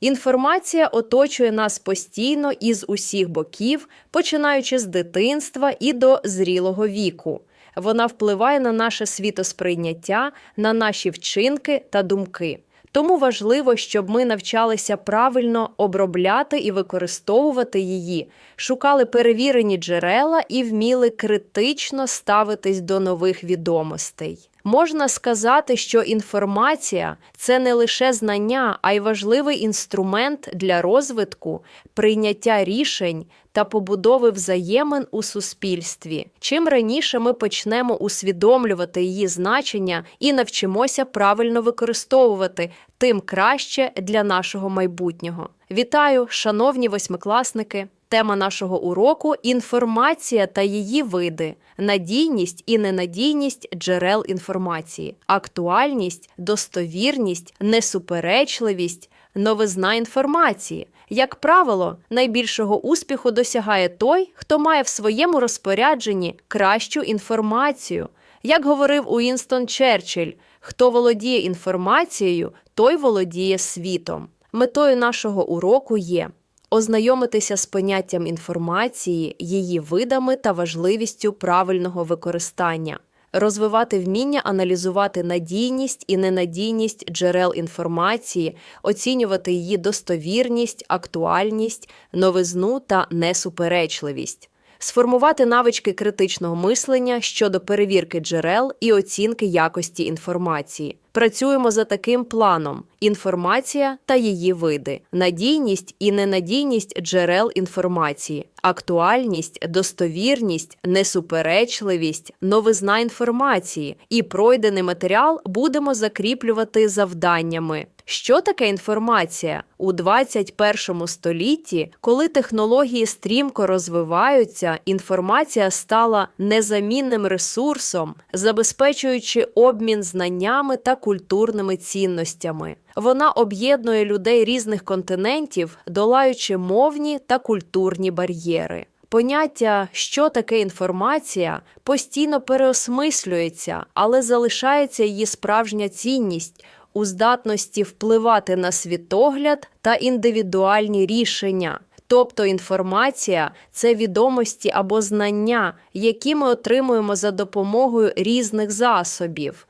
Інформація оточує нас постійно і з усіх боків, починаючи з дитинства і до зрілого віку. Вона впливає на наше світосприйняття, на наші вчинки та думки. Тому важливо, щоб ми навчалися правильно обробляти і використовувати її, шукали перевірені джерела і вміли критично ставитись до нових відомостей. Можна сказати, що інформація це не лише знання, а й важливий інструмент для розвитку, прийняття рішень та побудови взаємин у суспільстві. Чим раніше ми почнемо усвідомлювати її значення і навчимося правильно використовувати, тим краще для нашого майбутнього. Вітаю, шановні восьмикласники! Тема нашого уроку інформація та її види, надійність і ненадійність джерел інформації, актуальність, достовірність, несуперечливість, новизна інформації. Як правило, найбільшого успіху досягає той, хто має в своєму розпорядженні кращу інформацію. Як говорив Уінстон Черчилль, хто володіє інформацією, той володіє світом. Метою нашого уроку є ознайомитися з поняттям інформації, її видами та важливістю правильного використання, розвивати вміння аналізувати надійність і ненадійність джерел інформації, оцінювати її достовірність, актуальність, новизну та несуперечливість. Сформувати навички критичного мислення щодо перевірки джерел і оцінки якості інформації. Працюємо за таким планом: інформація та її види, надійність і ненадійність джерел інформації, актуальність, достовірність, несуперечливість, новизна інформації. І пройдений матеріал будемо закріплювати завданнями. Що таке інформація? У 21 столітті, коли технології стрімко розвиваються, інформація стала незамінним ресурсом, забезпечуючи обмін знаннями та культурними цінностями. Вона об'єднує людей різних континентів, долаючи мовні та культурні бар'єри. Поняття, що таке інформація, постійно переосмислюється, але залишається її справжня цінність у здатності впливати на світогляд та індивідуальні рішення. Тобто інформація це відомості або знання, які ми отримуємо за допомогою різних засобів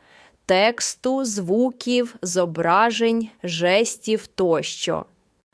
тексту, звуків, зображень, жестів тощо.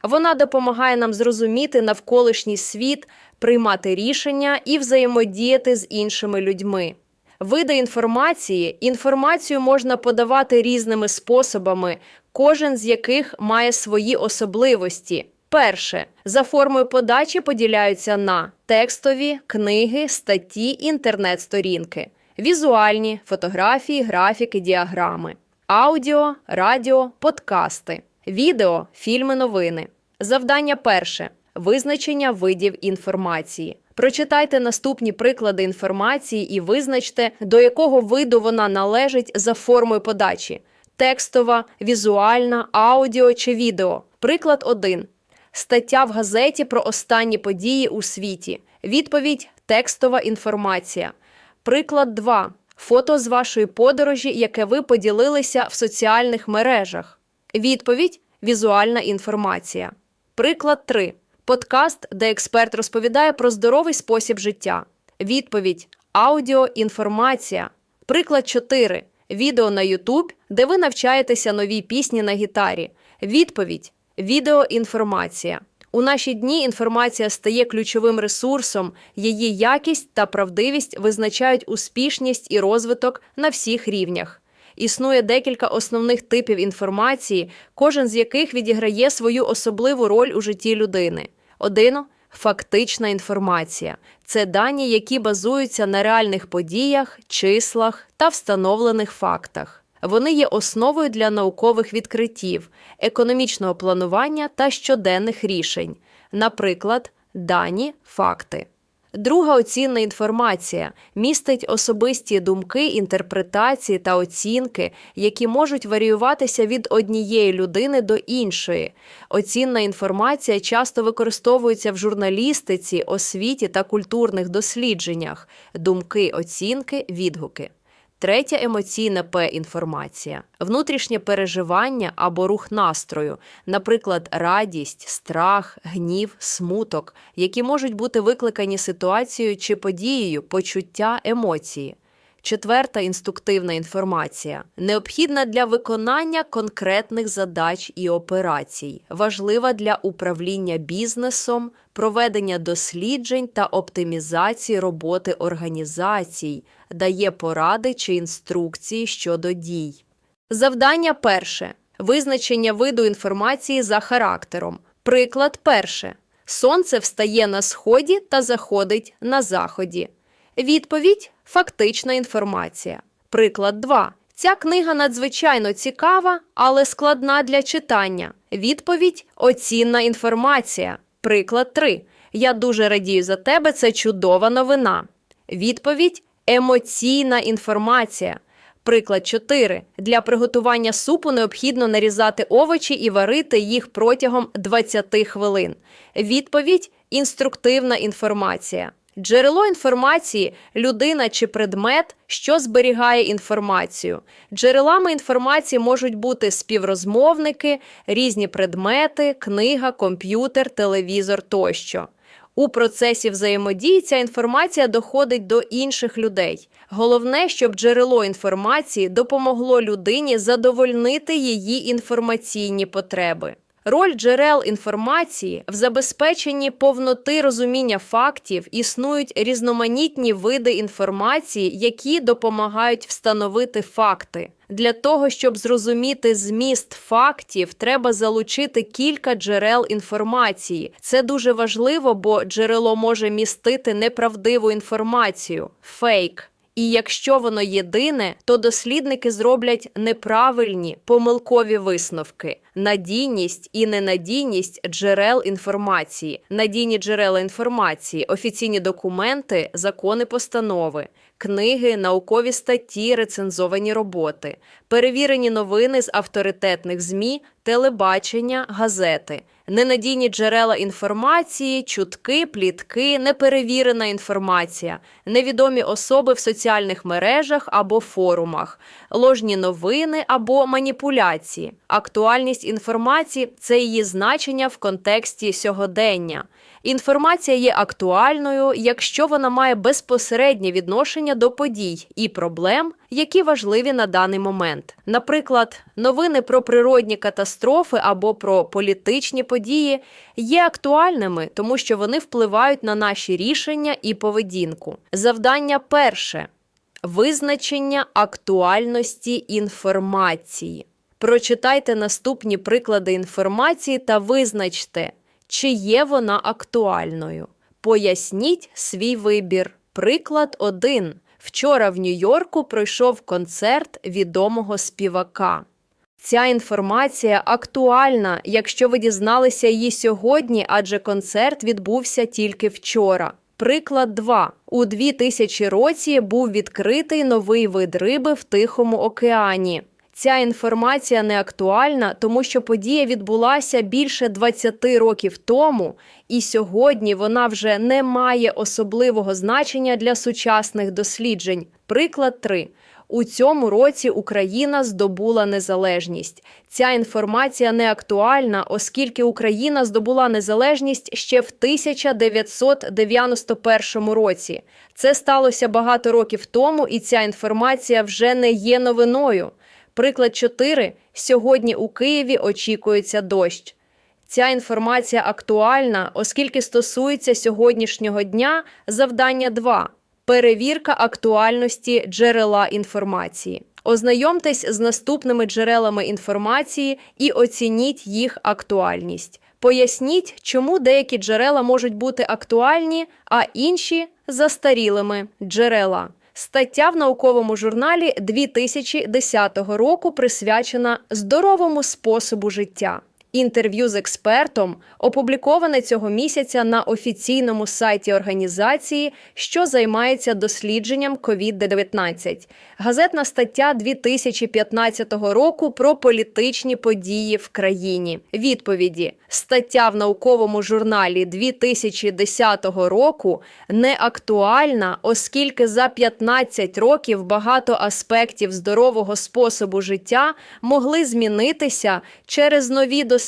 Вона допомагає нам зрозуміти навколишній світ, приймати рішення і взаємодіяти з іншими людьми. Види інформації. Інформацію можна подавати різними способами, кожен з яких має свої особливості. Перше, за формою подачі поділяються на текстові, книги, статті, інтернет-сторінки, візуальні, фотографії, графіки, діаграми, аудіо, радіо, подкасти, відео, фільми, новини. Завдання перше визначення видів інформації. Прочитайте наступні приклади інформації і визначте, до якого виду вона належить за формою подачі: текстова, візуальна, аудіо чи відео. Приклад 1. Стаття в газеті про останні події у світі. Відповідь текстова інформація. Приклад 2. Фото з вашої подорожі, яке ви поділилися в соціальних мережах. Відповідь візуальна інформація. Приклад 3. Подкаст, де експерт розповідає про здоровий спосіб життя. Відповідь аудіоінформація. Приклад 4. Відео на YouTube, де ви навчаєтеся новій пісні на гітарі. Відповідь відеоінформація. У наші дні інформація стає ключовим ресурсом, її якість та правдивість визначають успішність і розвиток на всіх рівнях. Існує декілька основних типів інформації, кожен з яких відіграє свою особливу роль у житті людини. Один фактична інформація це дані, які базуються на реальних подіях, числах та встановлених фактах. Вони є основою для наукових відкриттів, економічного планування та щоденних рішень, наприклад, дані, факти. Друга оцінна інформація містить особисті думки, інтерпретації та оцінки, які можуть варіюватися від однієї людини до іншої. Оцінна інформація часто використовується в журналістиці, освіті та культурних дослідженнях. Думки, оцінки, відгуки. Третя емоційна П інформація, внутрішнє переживання або рух настрою, наприклад, радість, страх, гнів, смуток, які можуть бути викликані ситуацією чи подією, почуття, емоції. Четверта інструктивна інформація необхідна для виконання конкретних задач і операцій, важлива для управління бізнесом, проведення досліджень та оптимізації роботи організацій, дає поради чи інструкції щодо дій. Завдання перше визначення виду інформації за характером. Приклад перше. Сонце встає на сході та заходить на заході. Відповідь фактична інформація. Приклад 2. Ця книга надзвичайно цікава, але складна для читання. Відповідь оцінна інформація. Приклад 3. Я дуже радію за тебе. Це чудова новина. Відповідь емоційна інформація. Приклад 4. Для приготування супу необхідно нарізати овочі і варити їх протягом 20 хвилин. Відповідь інструктивна інформація. Джерело інформації людина чи предмет, що зберігає інформацію. Джерелами інформації можуть бути співрозмовники, різні предмети, книга, комп'ютер, телевізор тощо. У процесі взаємодії ця інформація доходить до інших людей. Головне, щоб джерело інформації допомогло людині задовольнити її інформаційні потреби. Роль джерел інформації в забезпеченні повноти розуміння фактів існують різноманітні види інформації, які допомагають встановити факти. Для того, щоб зрозуміти зміст фактів, треба залучити кілька джерел інформації. Це дуже важливо, бо джерело може містити неправдиву інформацію фейк. І якщо воно єдине, то дослідники зроблять неправильні помилкові висновки, надійність і ненадійність джерел інформації, надійні джерела інформації, офіційні документи, закони постанови, книги, наукові статті, рецензовані роботи, перевірені новини з авторитетних ЗМІ, телебачення, газети. Ненадійні джерела інформації, чутки, плітки, неперевірена інформація, невідомі особи в соціальних мережах або форумах, ложні новини або маніпуляції. Актуальність інформації це її значення в контексті сьогодення. Інформація є актуальною, якщо вона має безпосереднє відношення до подій і проблем, які важливі на даний момент. Наприклад, новини про природні катастрофи або про політичні події є актуальними, тому що вони впливають на наші рішення і поведінку. Завдання перше визначення актуальності інформації. Прочитайте наступні приклади інформації та визначте, чи є вона актуальною. Поясніть свій вибір. Приклад 1. Вчора в Нью-Йорку пройшов концерт відомого співака. Ця інформація актуальна, якщо ви дізналися її сьогодні, адже концерт відбувся тільки вчора. Приклад 2. У 2000 році був відкритий новий вид риби в Тихому океані. Ця інформація не актуальна, тому що подія відбулася більше 20 років тому, і сьогодні вона вже не має особливого значення для сучасних досліджень. Приклад 3. У цьому році Україна здобула незалежність. Ця інформація не актуальна, оскільки Україна здобула незалежність ще в 1991 році. Це сталося багато років тому, і ця інформація вже не є новиною. Приклад 4. Сьогодні у Києві очікується дощ. Ця інформація актуальна, оскільки стосується сьогоднішнього дня. Завдання 2. Перевірка актуальності джерела інформації. Ознайомтесь з наступними джерелами інформації і оцініть їх актуальність. Поясніть, чому деякі джерела можуть бути актуальні, а інші застарілими джерела. Стаття в науковому журналі 2010 року присвячена здоровому способу життя. Інтерв'ю з експертом опубліковане цього місяця на офіційному сайті організації, що займається дослідженням COVID-19. Газетна стаття 2015 року про політичні події в країні. Відповіді: стаття в науковому журналі 2010 року не актуальна, оскільки за 15 років багато аспектів здорового способу життя могли змінитися через нові дослідження.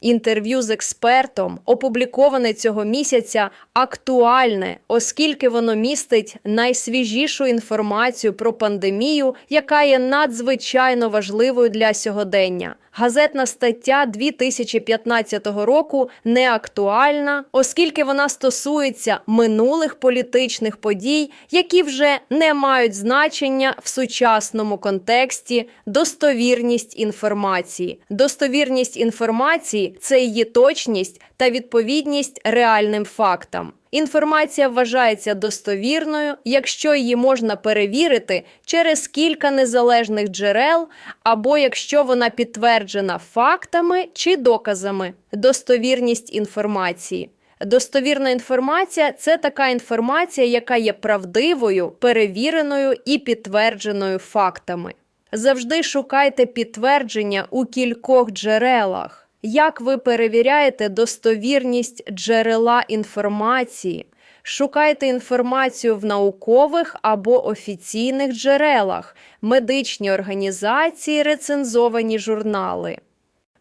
Інтерв'ю з експертом, опубліковане цього місяця, актуальне, оскільки воно містить найсвіжішу інформацію про пандемію, яка є надзвичайно важливою для сьогодення. Газетна стаття 2015 року не актуальна, оскільки вона стосується минулих політичних подій, які вже не мають значення в сучасному контексті достовірність інформації. Достовірність інформації це її точність та відповідність реальним фактам. Інформація вважається достовірною, якщо її можна перевірити через кілька незалежних джерел, або якщо вона підтверджена фактами чи доказами. Достовірність інформації. Достовірна інформація це така інформація, яка є правдивою, перевіреною і підтвердженою фактами. Завжди шукайте підтвердження у кількох джерелах. Як ви перевіряєте достовірність джерела інформації? Шукайте інформацію в наукових або офіційних джерелах, медичні організації, рецензовані журнали.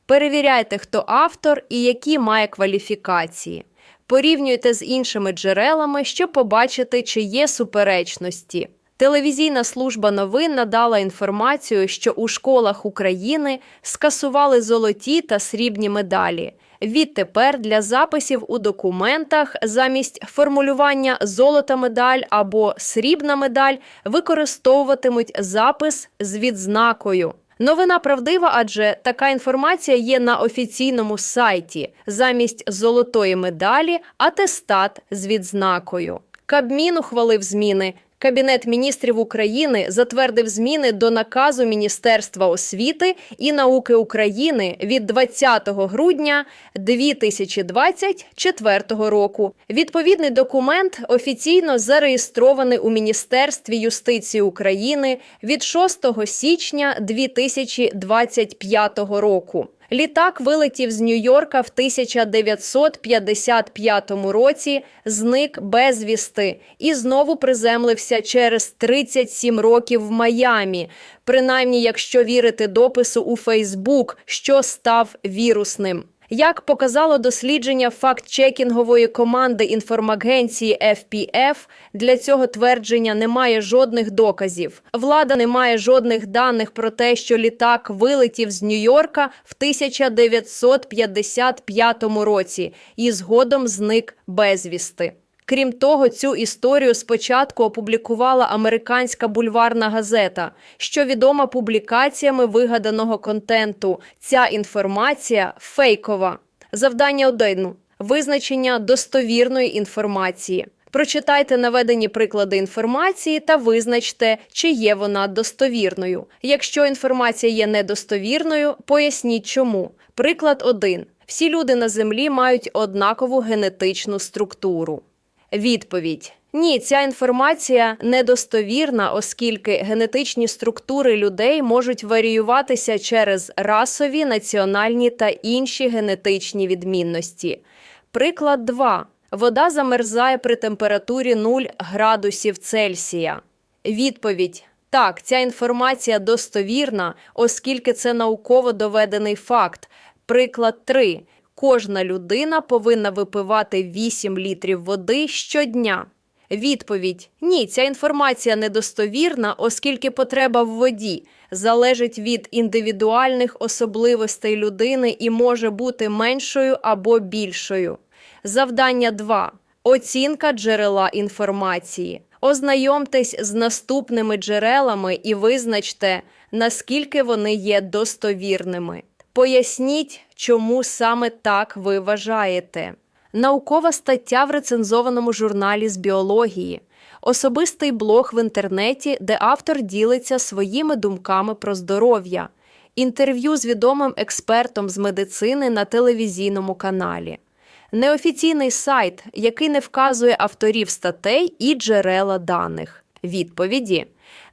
Перевіряйте, хто автор і які має кваліфікації. Порівнюйте з іншими джерелами, щоб побачити, чи є суперечності. Телевізійна служба новин надала інформацію, що у школах України скасували золоті та срібні медалі. Відтепер для записів у документах замість формулювання золота медаль або срібна медаль використовуватимуть запис з відзнакою. Новина правдива, адже така інформація є на офіційному сайті. Замість золотої медалі атестат з відзнакою. Кабмін ухвалив зміни. Кабінет міністрів України затвердив зміни до наказу Міністерства освіти і науки України від 20 грудня 2024 року. Відповідний документ офіційно зареєстрований у Міністерстві юстиції України від 6 січня 2025 року. Літак вилетів з Нью-Йорка в 1955 році, зник безвісти і знову приземлився через 37 років в Майамі. Принаймні, якщо вірити допису у Фейсбук, що став вірусним. Як показало дослідження факт-чекінгової команди інформагенції FPF, для цього твердження немає жодних доказів. Влада не має жодних даних про те, що літак вилетів з Нью-Йорка в 1955 році і згодом зник безвісти. Крім того, цю історію спочатку опублікувала американська бульварна газета, що відома публікаціями вигаданого контенту. Ця інформація фейкова. Завдання 1. визначення достовірної інформації. Прочитайте наведені приклади інформації та визначте, чи є вона достовірною. Якщо інформація є недостовірною, поясніть чому. Приклад 1. Всі люди на землі мають однакову генетичну структуру. Відповідь: ні, ця інформація недостовірна, оскільки генетичні структури людей можуть варіюватися через расові, національні та інші генетичні відмінності. Приклад 2. Вода замерзає при температурі 0 градусів Цельсія. Відповідь: так, ця інформація достовірна, оскільки це науково доведений факт. Приклад 3. Кожна людина повинна випивати 8 літрів води щодня. Відповідь: ні, ця інформація недостовірна, оскільки потреба в воді залежить від індивідуальних особливостей людини і може бути меншою або більшою. Завдання 2. Оцінка джерела інформації. Ознайомтесь з наступними джерелами і визначте, наскільки вони є достовірними. Поясніть, чому саме так ви вважаєте. Наукова стаття в рецензованому журналі з біології, особистий блог в інтернеті, де автор ділиться своїми думками про здоров'я, інтерв'ю з відомим експертом з медицини на телевізійному каналі, неофіційний сайт, який не вказує авторів статей і джерела даних. Відповіді.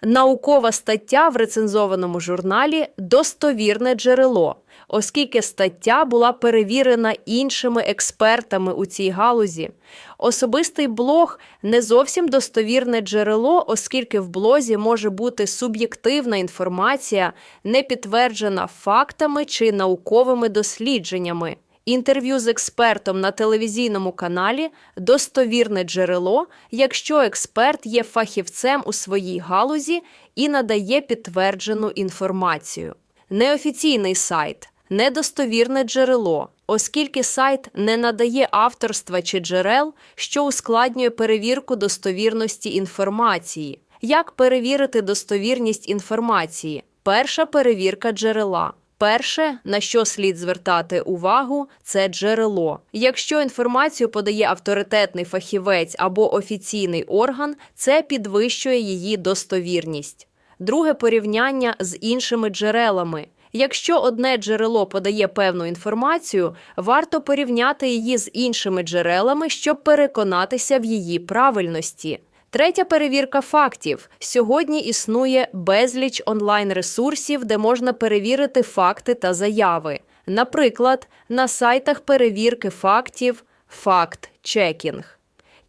Наукова стаття в рецензованому журналі достовірне джерело, оскільки стаття була перевірена іншими експертами у цій галузі. Особистий блог не зовсім достовірне джерело, оскільки в блозі може бути суб'єктивна інформація, не підтверджена фактами чи науковими дослідженнями. Інтерв'ю з експертом на телевізійному каналі достовірне джерело, якщо експерт є фахівцем у своїй галузі і надає підтверджену інформацію. Неофіційний сайт недостовірне джерело, оскільки сайт не надає авторства чи джерел, що ускладнює перевірку достовірності інформації. Як перевірити достовірність інформації? Перша перевірка джерела. Перше, на що слід звертати увагу, це джерело. Якщо інформацію подає авторитетний фахівець або офіційний орган, це підвищує її достовірність. Друге порівняння з іншими джерелами. Якщо одне джерело подає певну інформацію, варто порівняти її з іншими джерелами, щоб переконатися в її правильності. Третя перевірка фактів. Сьогодні існує безліч онлайн-ресурсів, де можна перевірити факти та заяви. Наприклад, на сайтах перевірки фактів факт-чекінг.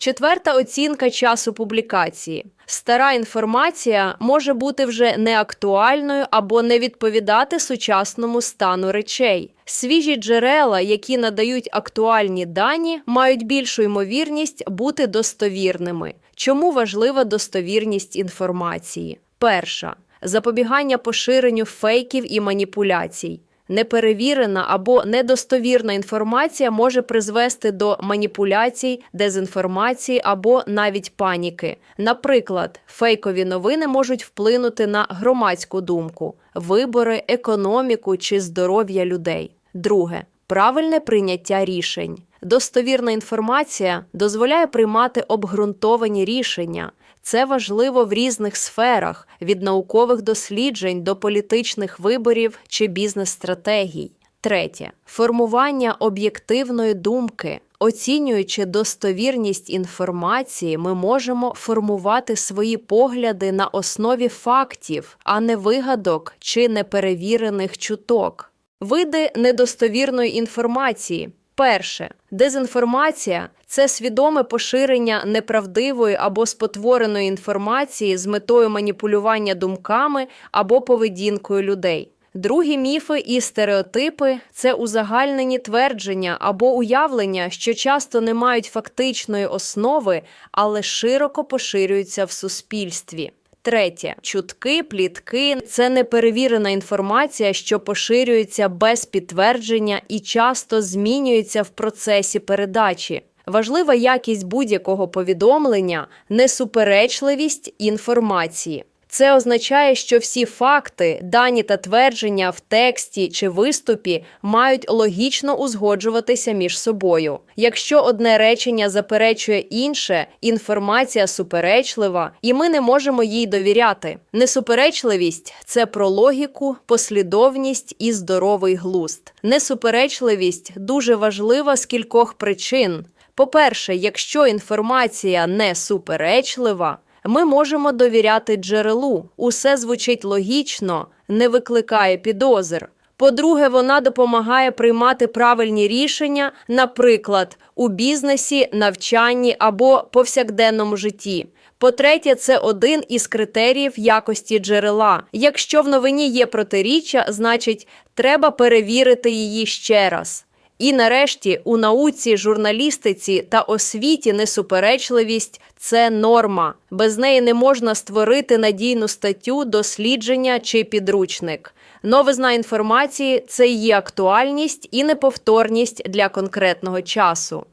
Четверта оцінка часу публікації. Стара інформація може бути вже неактуальною або не відповідати сучасному стану речей. Свіжі джерела, які надають актуальні дані, мають більшу ймовірність бути достовірними. Чому важлива достовірність інформації? Перша запобігання поширенню фейків і маніпуляцій. Неперевірена або недостовірна інформація може призвести до маніпуляцій, дезінформації або навіть паніки. Наприклад, фейкові новини можуть вплинути на громадську думку, вибори, економіку чи здоров'я людей. Друге правильне прийняття рішень. Достовірна інформація дозволяє приймати обґрунтовані рішення. Це важливо в різних сферах від наукових досліджень до політичних виборів чи бізнес-стратегій. Третє формування об'єктивної думки. Оцінюючи достовірність інформації, ми можемо формувати свої погляди на основі фактів, а не вигадок чи неперевірених чуток. Види недостовірної інформації. Перше, дезінформація це свідоме поширення неправдивої або спотвореної інформації з метою маніпулювання думками або поведінкою людей. Другі міфи і стереотипи це узагальнені твердження або уявлення, що часто не мають фактичної основи, але широко поширюються в суспільстві. Третє чутки, плітки це неперевірена інформація, що поширюється без підтвердження і часто змінюється в процесі передачі. Важлива якість будь-якого повідомлення, несуперечливість інформації. Це означає, що всі факти, дані та твердження в тексті чи виступі мають логічно узгоджуватися між собою. Якщо одне речення заперечує інше, інформація суперечлива, і ми не можемо їй довіряти. Несуперечливість це про логіку, послідовність і здоровий глузд. Несуперечливість дуже важлива з кількох причин. По-перше, якщо інформація не суперечлива, ми можемо довіряти джерелу. Усе звучить логічно, не викликає підозр. По-друге, вона допомагає приймати правильні рішення, наприклад, у бізнесі, навчанні або повсякденному житті. По-третє, це один із критеріїв якості джерела. Якщо в новині є протиріччя, значить треба перевірити її ще раз. І нарешті у науці, журналістиці та освіті несуперечливість це норма. Без неї не можна створити надійну статтю, дослідження чи підручник. Новизна інформації це її актуальність і неповторність для конкретного часу.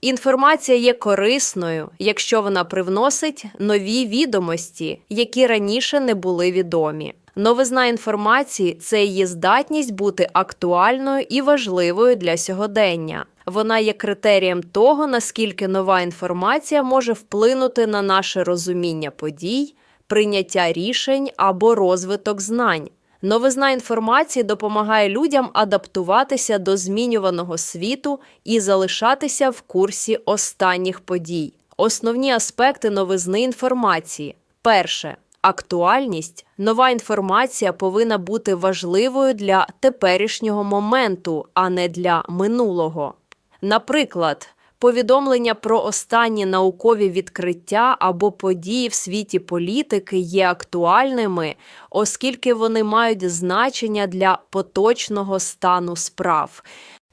Інформація є корисною, якщо вона привносить нові відомості, які раніше не були відомі. Новизна інформації це її здатність бути актуальною і важливою для сьогодення. Вона є критерієм того, наскільки нова інформація може вплинути на наше розуміння подій, прийняття рішень або розвиток знань. Новизна інформації допомагає людям адаптуватися до змінюваного світу і залишатися в курсі останніх подій. Основні аспекти новизни інформації. Перше. Актуальність. Нова інформація повинна бути важливою для теперішнього моменту, а не для минулого. Наприклад, повідомлення про останні наукові відкриття або події в світі політики є актуальними, оскільки вони мають значення для поточного стану справ.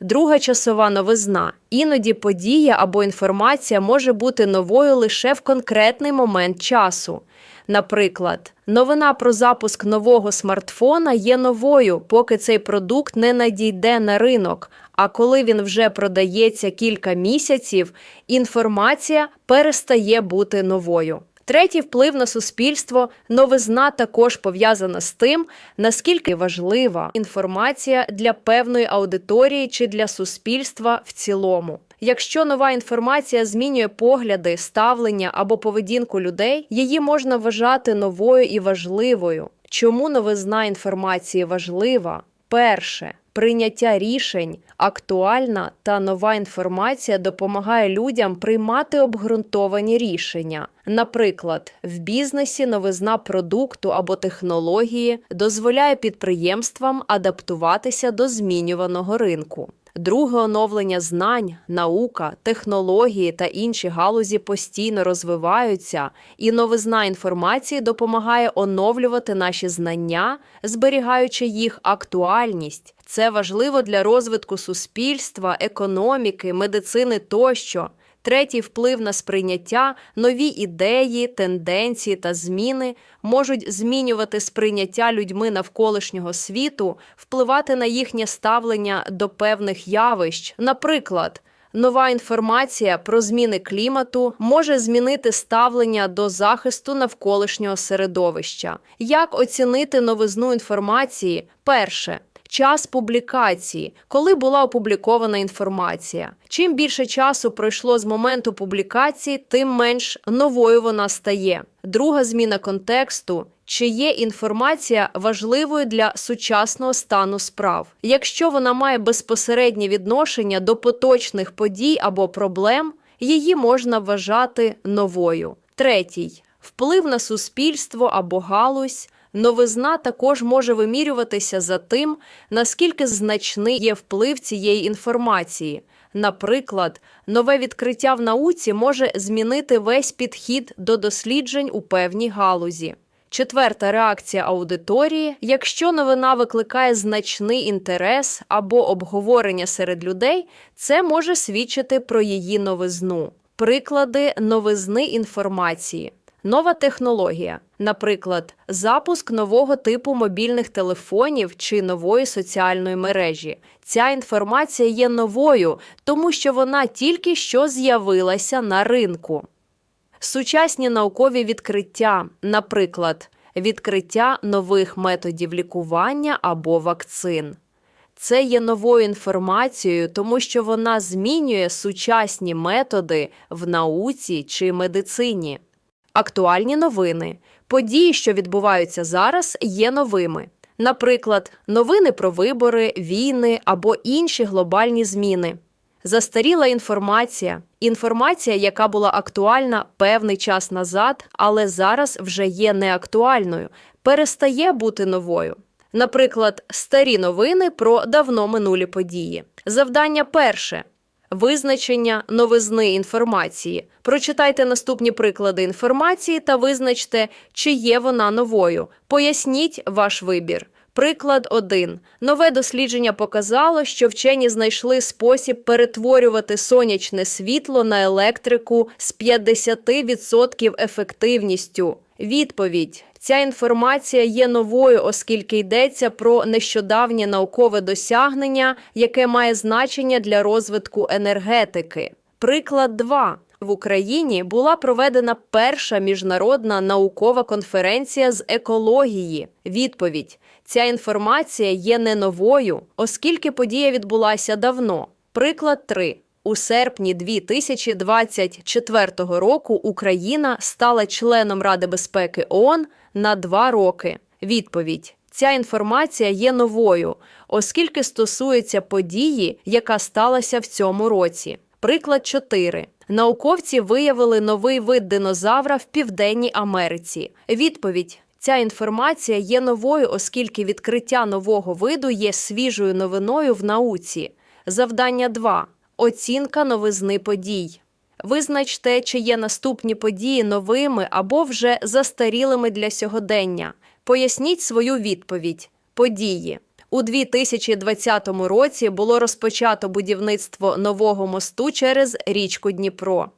Друга часова новизна. Іноді подія або інформація може бути новою лише в конкретний момент часу. Наприклад, новина про запуск нового смартфона є новою, поки цей продукт не надійде на ринок. А коли він вже продається кілька місяців, інформація перестає бути новою. Третій вплив на суспільство новизна також пов'язана з тим, наскільки важлива інформація для певної аудиторії чи для суспільства в цілому. Якщо нова інформація змінює погляди, ставлення або поведінку людей, її можна вважати новою і важливою. Чому новизна інформації важлива? Перше. Прийняття рішень, актуальна та нова інформація допомагає людям приймати обґрунтовані рішення. Наприклад, в бізнесі новизна продукту або технології дозволяє підприємствам адаптуватися до змінюваного ринку. Друге оновлення знань, наука, технології та інші галузі постійно розвиваються, і новизна інформації допомагає оновлювати наші знання, зберігаючи їх актуальність. Це важливо для розвитку суспільства, економіки, медицини тощо. Третій вплив на сприйняття, нові ідеї, тенденції та зміни можуть змінювати сприйняття людьми навколишнього світу, впливати на їхнє ставлення до певних явищ. Наприклад, нова інформація про зміни клімату може змінити ставлення до захисту навколишнього середовища. Як оцінити новизну інформації? Перше. Час публікації, коли була опублікована інформація. Чим більше часу пройшло з моменту публікації, тим менш новою вона стає. Друга зміна контексту. Чи є інформація важливою для сучасного стану справ? Якщо вона має безпосереднє відношення до поточних подій або проблем, її можна вважати новою. Третій вплив на суспільство або галузь. Новизна також може вимірюватися за тим, наскільки значний є вплив цієї інформації. Наприклад, нове відкриття в науці може змінити весь підхід до досліджень у певній галузі. Четверта реакція аудиторії: якщо новина викликає значний інтерес або обговорення серед людей, це може свідчити про її новизну. Приклади новизни інформації. Нова технологія, наприклад, запуск нового типу мобільних телефонів чи нової соціальної мережі. Ця інформація є новою, тому що вона тільки що з'явилася на ринку. Сучасні наукові відкриття, наприклад, відкриття нових методів лікування або вакцин. Це є новою інформацією, тому що вона змінює сучасні методи в науці чи медицині. Актуальні новини. Події, що відбуваються зараз, є новими. Наприклад, новини про вибори, війни або інші глобальні зміни. Застаріла інформація. Інформація, яка була актуальна певний час назад, але зараз вже є неактуальною, перестає бути новою. Наприклад, старі новини про давно минулі події. Завдання перше Визначення новизни інформації. Прочитайте наступні приклади інформації та визначте, чи є вона новою. Поясніть ваш вибір. Приклад 1. Нове дослідження показало, що вчені знайшли спосіб перетворювати сонячне світло на електрику з 50% ефективністю. Відповідь. Ця інформація є новою, оскільки йдеться про нещодавнє наукове досягнення, яке має значення для розвитку енергетики. Приклад 2. В Україні була проведена перша міжнародна наукова конференція з екології. Відповідь: ця інформація є не новою, оскільки подія відбулася давно. Приклад 3. У серпні 2024 року Україна стала членом Ради безпеки ООН на два роки. Відповідь: Ця інформація є новою, оскільки стосується події, яка сталася в цьому році. Приклад 4. Науковці виявили новий вид динозавра в Південній Америці. Відповідь. Ця інформація є новою, оскільки відкриття нового виду є свіжою новиною в науці. Завдання 2. Оцінка новизни подій. Визначте, чи є наступні події новими або вже застарілими для сьогодення. Поясніть свою відповідь. Події. У 2020 році було розпочато будівництво нового мосту через річку Дніпро.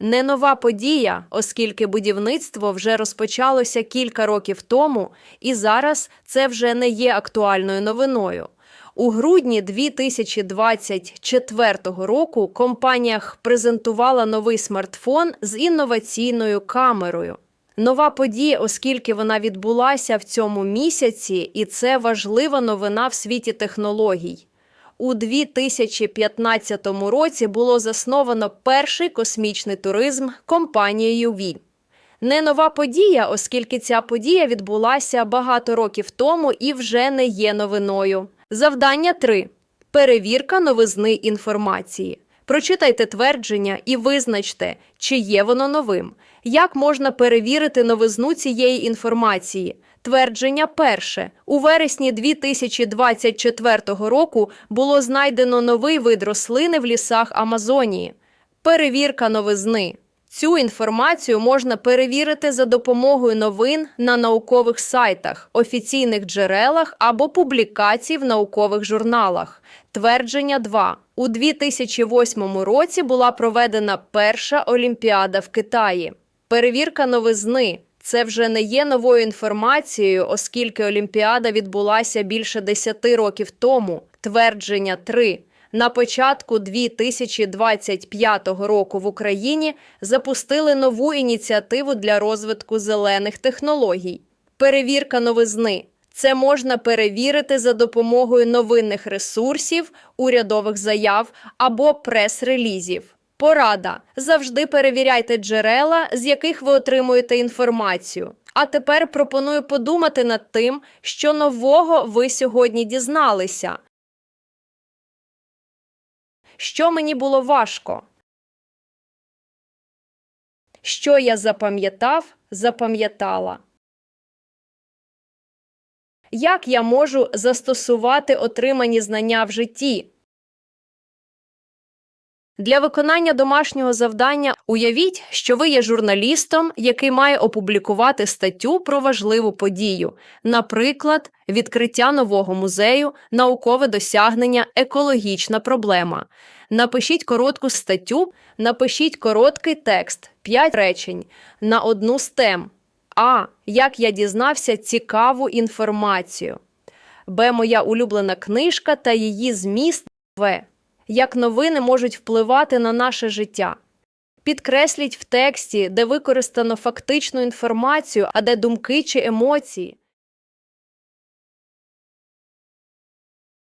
Не нова подія, оскільки будівництво вже розпочалося кілька років тому, і зараз це вже не є актуальною новиною. У грудні 2024 року компанія презентувала новий смартфон з інноваційною камерою. Нова подія, оскільки вона відбулася в цьому місяці, і це важлива новина в світі технологій. У 2015 році було засновано перший космічний туризм компанією ВІ. Не нова подія, оскільки ця подія відбулася багато років тому і вже не є новиною. Завдання 3. Перевірка новизни інформації. Прочитайте твердження і визначте, чи є воно новим. Як можна перевірити новизну цієї інформації? Твердження перше. У вересні 2024 року було знайдено новий вид рослини в лісах Амазонії. Перевірка новизни. Цю інформацію можна перевірити за допомогою новин на наукових сайтах, офіційних джерелах або публікацій в наукових журналах. Твердження 2. У 2008 році була проведена перша Олімпіада в Китаї. Перевірка новизни. Це вже не є новою інформацією, оскільки Олімпіада відбулася більше 10 років тому. Твердження 3. На початку 2025 року в Україні запустили нову ініціативу для розвитку зелених технологій. Перевірка новизни. Це можна перевірити за допомогою новинних ресурсів, урядових заяв або прес-релізів. Порада. Завжди перевіряйте джерела, з яких ви отримуєте інформацію. А тепер пропоную подумати над тим, що нового ви сьогодні дізналися. Що мені було важко? Що я запам'ятав, запам'ятала. Як я можу застосувати отримані знання в житті? Для виконання домашнього завдання уявіть, що ви є журналістом, який має опублікувати статтю про важливу подію, наприклад, відкриття нового музею, наукове досягнення, екологічна проблема. Напишіть коротку статтю, напишіть короткий текст, 5 речень на одну з тем. А. Як я дізнався цікаву інформацію. Б. Моя улюблена книжка та її зміст. В. Як новини можуть впливати на наше життя. Підкресліть в тексті, де використано фактичну інформацію, а де думки чи емоції.